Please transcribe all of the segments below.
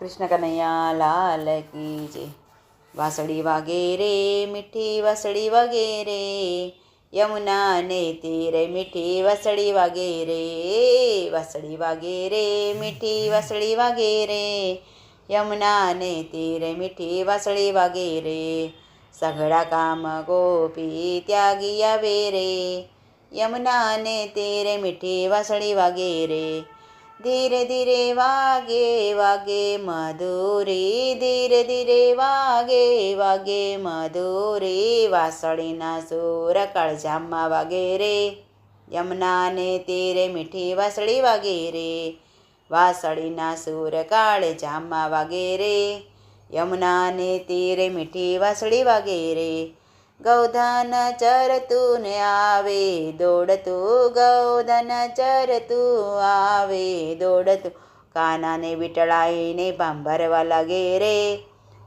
કૃષ્ણ કનૈયા, લાલ કી જય. વાસળી વાગે રે મીઠી વાસળી વાગે રે યમુના ને તીરે, મીઠી વાસળી વાગે રે વાસળી વાગે રે મીઠી વાસળી વાગે રે યમુના ને તીરે, મીઠી વાસળી વાગે રે સઘળા કામ ગોપી ત્યાગી આવે રે, યમુના ને તીરે, મીઠી વાસળી વાગે રે ધીરે ધીરે વાગે વાગે મધુરી ધીરે ધીરે વાગે વાગે મધુરી વાસળીના સુર કાળજામાં વાગે રે યમુનાને તીરે મીઠી વાસળી વાગે રે વાસળીના સુર કાળજામાં વાગે રે યમુનાને તીરે મીઠી વાસળી વાગે રે ગૌધન ચરતું ને આવે, દોડતું ગૌધન ચરતું આવે, દોડતું. કાનાને વીટળાઈને ભાંભરવા લાગે રે,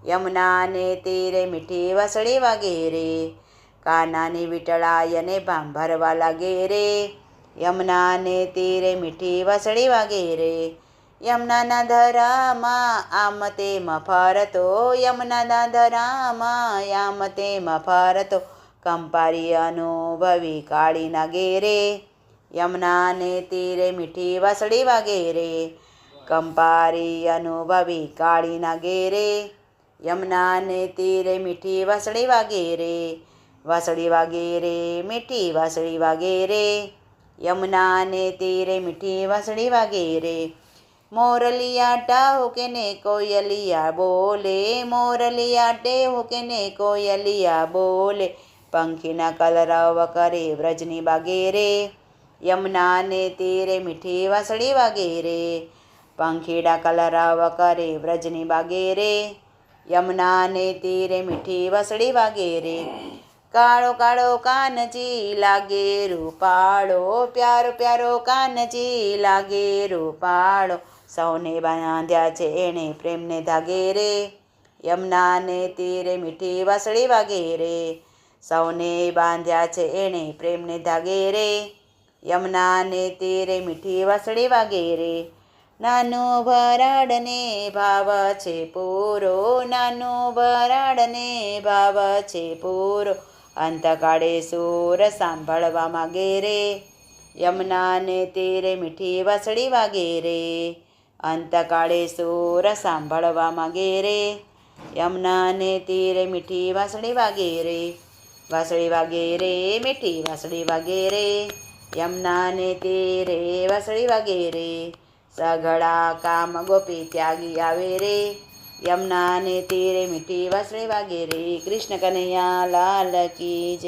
યમુનાને તીરે મીઠી વાસળી વાગે રે. કાનાને વિટળાયને ભાંભરવા લાગે રે, યમુનાને તીરે મીઠી વાસળી વાગે રે. યમુનાના ધરામાં આમ તેમાં ફરતો, યમુનાના ધરામાં આમ તેમાં ફરતો. કંપારી અનુભવી કાળીના ઘેરે, યમુનાને તીરે મીઠી વાસળી વાગે રે કંપારી અનુભવી કાળીના ઘેરે, યમુનાને તીરે મીઠી વાસળી વાગે રે વાસળી મીઠી વાસળી વાગે રે યમુનાને તીરે મીઠી વાસળી વાગે રે મોરલિયા ટાહો કે ને કોયલિયા બોલે મોરલિયા ટેહો કે ને કોયલિયા બોલે. પંખીના કલરવ કરે વ્રજની બાગે રે યમુનાને તીરે મીઠી વાસળી વાગે રે પંખીડા કલરવ કરે વ્રજની બાગે રે યમુનાને તીરે મીઠી વાસળી વાગે રે કાળો કાળો કાનજી લાગે રૂપાળો, પ્યારો પ્યારો કાનજી લાગે રૂપાળો. સૌને બાંધ્યા છે એણે પ્રેમને ધાગે રે, યમુનાને તીરે મીઠી વાસળી વાગે રે. સૌને બાંધ્યા છે એણે પ્રેમને ધાગે રે, યમુનાને તીરે મીઠી વાસળી વાગે રે. નાનો ભરાડને ભાવ છે પૂરો, નાનો ભરાડને ભાવ છે પૂરો. અંતકાળે સુર સાંભળવા માગે રે, યમુનાને તીરે મીઠી વાસળી વાગે રે. અંતકાળે સુર સાંભળવા માગે રે. યમુનાને તીરે મીઠી વાસળી વાગે રે. વાસળી વાગે રે, મીઠી વાસળી વાગે રે. યમુનાને તીરે વાસળી વાગે રે. સઘળા કામ ગોપી ત્યાગી આવે રે. યમુનાને તીરે મીઠી વાસળી વાગે રે. કૃષ્ણ કનૈયા લાલ કી